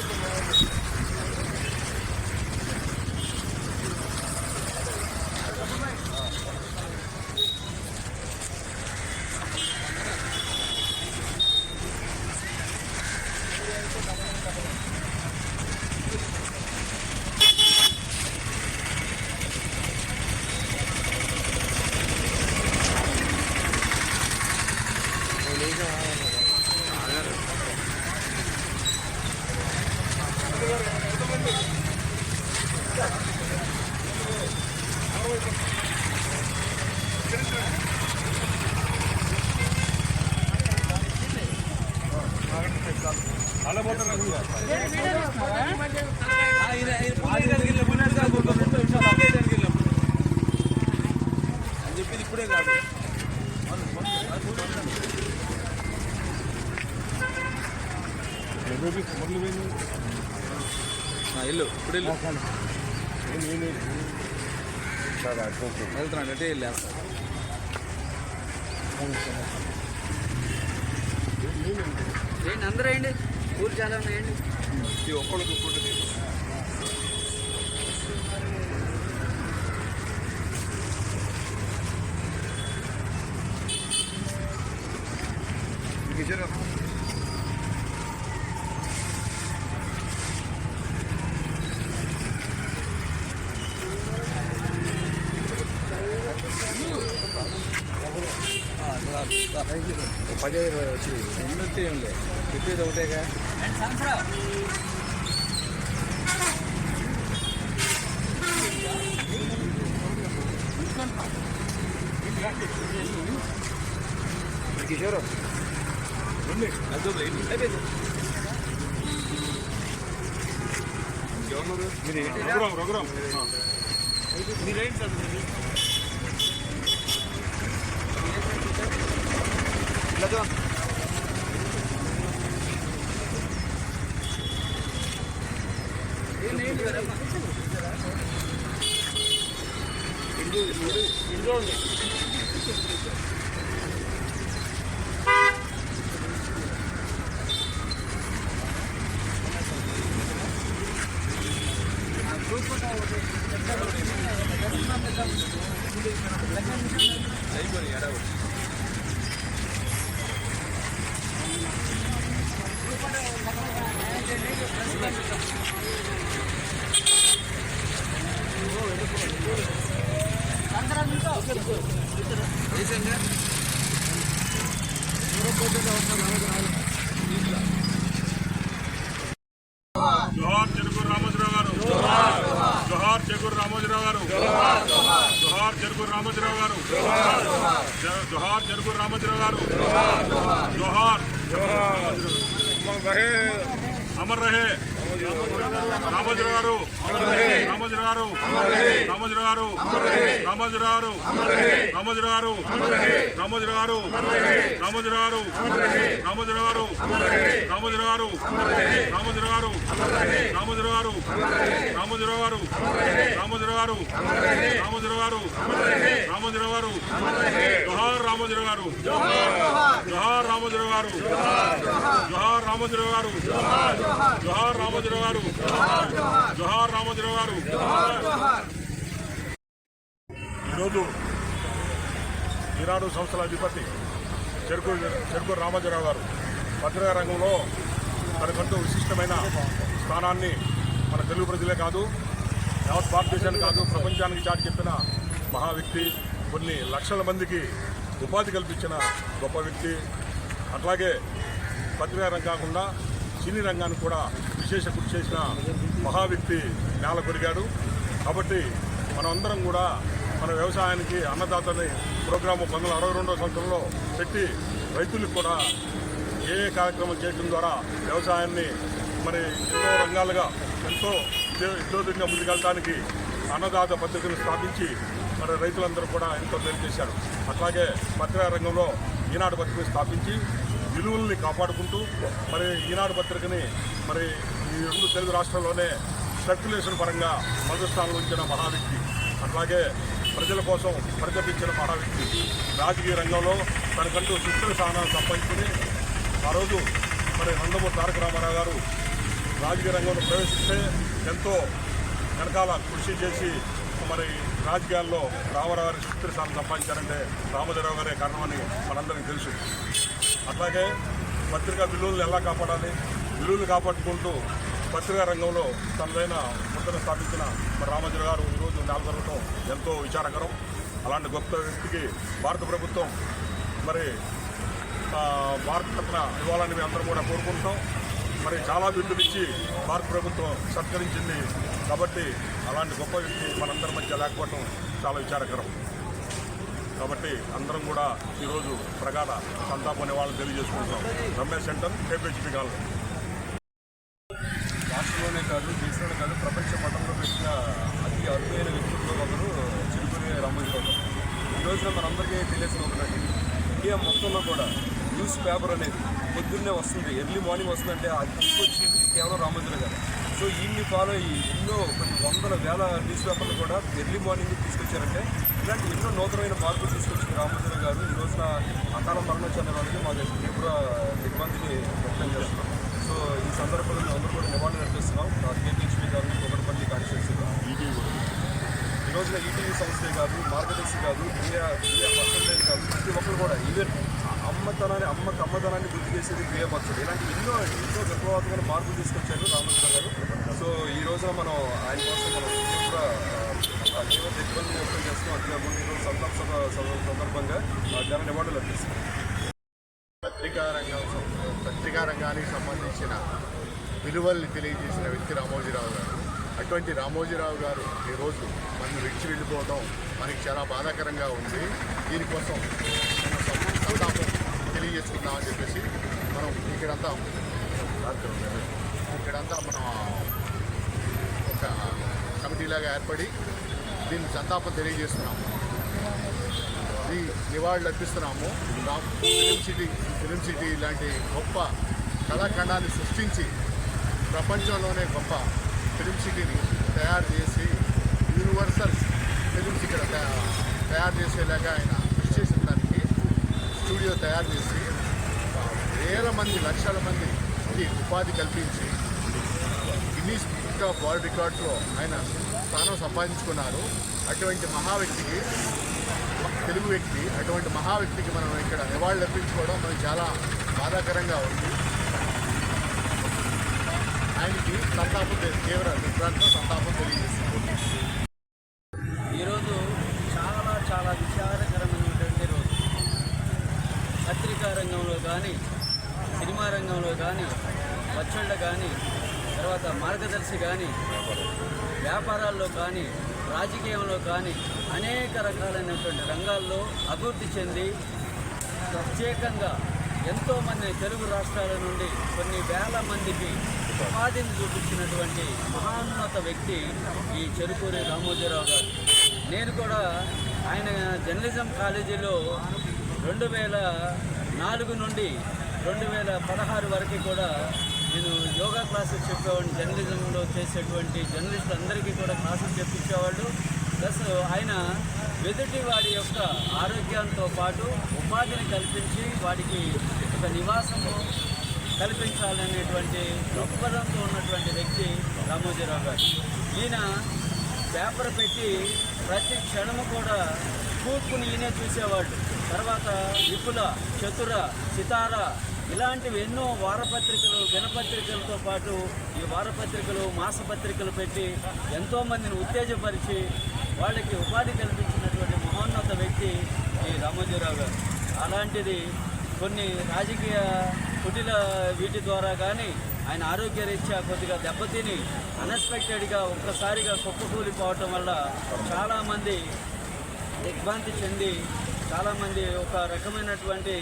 Superman. చెప్పింది ఇప్పుడే కాదు ఇల్లు ఇప్పుడు ఇల్లు సరే ఓకే వెళ్తున్నాను అంటే వెళ్ళేస్తాను ఏంటి అందరూ వేయండి ఊరు చాలా ఉన్నాయండి ఇది ఒక్కడికి ఫోటో తీసుకుంటారు పదిహేను ఇరవై. వచ్చింది ఎన్నొచ్చి ఏం లేదు చెప్పేది ఒకటేగా కిషోర్ మీరు మీరేంటి సార్ Được chưa? ఇంజు ఇంజు ఇంజు ఉంది లైబ్రరీ ఎడవచ్చు జోహార్ చెరుకూరు రామోజీరావు గారు. జోహార్ చెరుకూరు రామోజీరావు గారు. జోహార్ చెరుకూరు రామోజీరావు గారు. జోహార్ చెరుకూరు రామోజీరావు గారు. జోహార్. అమర్ రహే రామోజీరావు గారు రామోజీరావు గారు రామోజీరావు గారు రామోజీరావు గారు రామోజీరావు గారు రామోజీరావు గారు రామోజీరావు గారు రామోజీరావు గారు రామోజీరావు గారు రామోజీరావు గారు రామోజీరావు గారు రామోజీరావు గారు రామోజీరావు గారు రామోజీరావు గారు రామోజీరావు గారు జోహార్ రామోజీరావు గారు జోహార్ రామోజీరావు గారు జోహార్ రామోజీరావు గారు జోహార్ రామోజీరావు గారు జోహార్ రామోజీరావు గారు ఈరోజు ఈనాడు సంస్థల అధిపతి చెరుకు చెరుకు రామోజీరావు గారు పత్రికా రంగంలో తనకంటూ విశిష్టమైన స్థానాన్ని మన తెలుగు ప్రజలే కాదు యావత్ భారతదేశానికి కాదు ప్రపంచానికి చాటి చెప్పిన మహా వ్యక్తి కొన్ని లక్షల మందికి ఉపాధి కల్పించిన గొప్ప వ్యక్తి. అట్లాగే పత్రికా రంగం కాకుండా సినీ రంగానికి కూడా విశేష కృషి చేసిన మహా వ్యక్తి నేల కొరిగాడు. కాబట్టి మనమందరం కూడా మన వ్యవసాయానికి అన్నదాతని ప్రోగ్రాము పంతొమ్మిది అరవై రెండవ సంవత్సరంలో పెట్టి రైతులకు కూడా ఏ ఏ కార్యక్రమం చేయడం ద్వారా వ్యవసాయాన్ని మరి ఎన్నో రంగాలుగా ఎంతో ఉద్యోగంగా ముందుకెళ్ళడానికి అన్నదాత పద్ధతిని స్థాపించి మరి రైతులందరూ కూడా ఎంతో మేలు చేశారు. అట్లాగే పత్రికా రంగంలో ఈనాడు పత్రికను స్థాపించి విలువల్ని కాపాడుకుంటూ మరి ఈనాడు పత్రికని మరి ఈ రెండు తెలుగు రాష్ట్రాల్లోనే సర్క్యులేషన్ పరంగా మొదటి స్థానంలో ఉంచిన మహా వ్యక్తి అట్లాగే ప్రజల కోసం పరితపించిన మహావ్యక్తి. రాజకీయ రంగంలో తనకంటూ సుస్థిర స్థానాన్ని సంపాదించుకుని ఆ రోజు మరి నందమూరి తారక రామారావు గారు రాజకీయ రంగంలో ప్రవేశిస్తే ఎంతో వెనకాల కృషి చేసి మరి రాజకీయాల్లో రామరావారి చిత్రస్థానం సంపాదించారంటే రామోజీరావు గారే కారణమని మనందరికీ తెలుసు. అట్లాగే పత్రికా విలువలను ఎలా కాపాడాలి విలువలు కాపాడుకుంటూ పత్రికా రంగంలో తనదైన ముద్ర స్థాపించిన మరి రామోజీరావు గారు ఈరోజు నెలకొనడం ఎంతో విచారకరం. అలాంటి గొప్ప వ్యక్తికి భారత ప్రభుత్వం మరి భారత రత్న ఇవ్వాలని మేము అందరం కూడా కోరుకుంటాం మరి చాలా బిల్లులు భారత ప్రభుత్వం సత్కరించింది. కాబట్టి అలాంటి గొప్ప వ్యక్తి మనందరి మధ్య లేకపోవడం చాలా విచారకరం. కాబట్టి అందరం కూడా ఈరోజు ప్రగాఢ సంతాపం నివాళులు తెలియజేసుకుంటున్నాం. Ramesh centre KPHP colony. రాష్ట్రంలోనే కాదు దేశంలోనే కాదు ప్రపంచ పటంలో పెట్టిన అతి అరుదైన వ్యక్తుల్లో ఒకరు చిరుకురి రామోజీరావు గారు. ఈ రోజున మనందరికీ తెలియసిన ఒకటి ఇండియా మొత్తంలో కూడా న్యూస్ పేపర్ అనేది పొద్దున్నే వస్తుంది ఎర్లీ మార్నింగ్ వస్తుందంటే అది తీసుకొచ్చింది కేవలం రామచంద్ర గారు. సో ఈయన్ని ఫాలో అయ్యి ఎన్నో కొన్ని వందల వేల న్యూస్ పేపర్లు కూడా ఎర్లీ మార్నింగ్ తీసుకొచ్చారంటే ఇలాంటి ఎన్నో నూతనమైన మార్పులు తీసుకొచ్చింది రామచంద్ర గారు. ఈ రోజున అకాల మరణం చెందడానికి మాకు తీవ్ర దిగ్బంధిని వ్యక్తం చేస్తున్నాం సో ఈ సందర్భంలో మేము అందరూ కూడా నివాళులు నడిపిస్తున్నాం కేపీహెచ్పీ గారు కొబ్బరిపల్లి కాన్స్టిట్యూన్సీలో ఈ రోజున ఈటీవీ సంస్థే కాదు మార్గదర్శి కాదు ఇండియా ఇండియా కాదు ప్రతి ఒక్కరు కూడా ఈవెన్ అమ్మతనాన్ని అమ్మ కమ్మతనాన్ని గుర్తు చేసేది ప్రియపరచడం ఇలాంటి ఎన్నో ఎన్నో విప్లవాత్మక మార్పులు తీసుకొచ్చారు రామకృష్ణ గారు. సో ఈ రోజున మనం ఆయన కోసం మనం కూడా ఆ, తీవ్ర దిగ్బంధం వ్యక్తం చేస్తాం అంతేకాకుండా ఈరోజు సంతాప సభ సందర్భంగా జన నివాళులు అర్పిస్తున్నాం. పత్రికా రంగం పత్రికా రంగానికి సంబంధించిన విలువల్ని తెలియజేసిన వ్యక్తి రామోజీరావు గారు. అటువంటి రామోజీరావు గారు ఈరోజు మనం విడిచి వెళ్ళిపోవడం మనకి చాలా బాధాకరంగా ఉంది. దీనికోసం సంతాపం రెడీ చేసుకుందామని చెప్పేసి మనం ఇక్కడంతా ఇక్కడంతా మనం ఒక కమిటీలాగా ఏర్పడి దీన్ని సంతాపం తెలియజేస్తున్నాము. ఈ నివాళులు అర్పిస్తున్నాము. ఫిలిం సిటీ ఫిలిం సిటీ ఇలాంటి గొప్ప కళాఖండాన్ని సృష్టించి ప్రపంచంలోనే గొప్ప ఫిలిం సిటీని తయారు చేసి యూనివర్సల్ ఫిలిమ్స్ ఇక్కడ తయారు చేసేలాగా ఆయన స్టూడియో తయారు చేసి వేల మంది లక్షల మందికి ఉపాధి కల్పించి గిన్నీస్ బుక్ ఆఫ్ వరల్డ్ రికార్డ్స్లో ఆయన స్థానం సంపాదించుకున్నారు. అటువంటి మహా వ్యక్తికి తెలుగు వ్యక్తి అటువంటి మహా వ్యక్తికి మనం ఇక్కడ నివాళులు అర్పించుకోవడం మనకి చాలా బాధాకరంగా ఉంది. ఆయనకి సంతాపం తీవ్ర దిగ్భ్రాంతితో సంతాపం తెలియజేస్తుంది ఈరోజు చాలా చాలా విచారకరమైనటువంటి రోజు పత్రికా రంగంలో కానీ సినిమా రంగంలో కానీ పచ్చళ్ళ కానీ తర్వాత మార్గదర్శి కానీ వ్యాపారాల్లో కానీ రాజకీయంలో కానీ అనేక రకాలైనటువంటి రంగాల్లో అభివృద్ధి చెంది ప్రత్యేకంగా ఎంతోమంది తెలుగు రాష్ట్రాల నుండి కొన్ని వేల మందికి ఉపాధిని చూపించినటువంటి మహాన్నత వ్యక్తి ఈ చెరుకూరి రామోజీరావు గారు. నేను కూడా ఆయన జర్నలిజం కాలేజీలో రెండు వేల నాలుగు నుండి రెండు వేల పదహారు వరకు కూడా నేను యోగా క్లాసెస్ చెప్పేవాడిని. జర్నలిజంలో చేసేటువంటి జర్నలిస్టులు అందరికీ కూడా క్లాసెస్ చెప్పించేవాళ్ళు. ప్లస్ ఆయన ఎదుటి వాడి యొక్క ఆరోగ్యంతో పాటు ఉపాధిని కల్పించి వాడికి ఒక నివాసము కల్పించాలనేటువంటి దృక్పథంతో ఉన్నటువంటి వ్యక్తి రామోజీరావు గారు. ఈయన పేపర్ పెట్టి ప్రతి క్షణము కూడా కూర్పుని ఈయనే చూసేవాడు. తర్వాత విపుల చతుర సితార ఇలాంటివి ఎన్నో వారపత్రికలు దినపత్రికలతో పాటు ఈ వారపత్రికలు మాసపత్రికలు పెట్టి ఎంతోమందిని ఉత్తేజపరిచి వాళ్ళకి ఉపాధి కల్పించినటువంటి మహోన్నత వ్యక్తి ఈ రామోజీరావు గారు. అలాంటిది కొన్ని రాజకీయ కుటిల వీటి ద్వారా కానీ ఆయన ఆరోగ్యరీత్యా కొద్దిగా దెబ్బతిని అన్ఎక్స్పెక్టెడ్గా ఒక్కసారిగా కుప్పకూలిపోవటం వల్ల చాలామంది దిగ్భ్రాంతి చెంది చాలామంది ఒక రకమైనటువంటి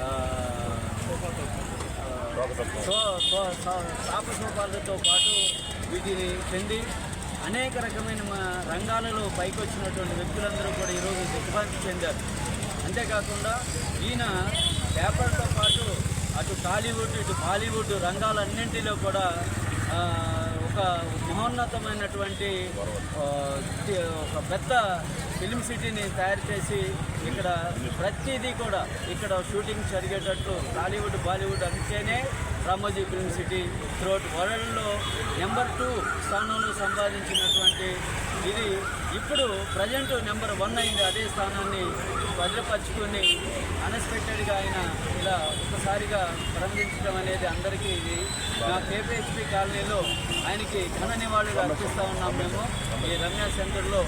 ఆ, సోపాలతో పాటు వీటిని చెంది అనేక రకమైన రంగాలలో పైకి వచ్చినటువంటి వ్యక్తులందరూ కూడా ఈరోజు దిగ్భ్రాంతి చెందారు. అంతేకాకుండా ఈయన పేపర్తో పాటు అటు టాలీవుడ్ ఇటు బాలీవుడ్ రంగాలన్నింటిలో కూడా ఒక మహోన్నతమైనటువంటి ఒక పెద్ద ఫిలిం సిటీని తయారు చేసి ఇక్కడ ప్రతిదీ కూడా ఇక్కడ షూటింగ్ జరిగేటట్లు టాలీవుడ్ బాలీవుడ్ అంటేనే రామోజీ ఫిలిం సిటీ త్రోట్ వరల్డ్లో నెంబర్ టూ స్థానంలో సంపాదించినటువంటి ఇది ఇప్పుడు ప్రజెంట్ నెంబర్ వన్ అయింది. అదే స్థానాన్ని భద్రపరుచుకొని అన్ఎక్స్పెక్టెడ్గా ఆయన ఇలా ఒకసారిగా ప్రారంభించడం అనేది అందరికీ ఇది. మా కేపీహెచ్పి కాలనీలో ఆయనకి ఘన నివాళులు అర్పిస్తూ ఉన్నాం మేము. ఈ రమ్య సెంటర్లో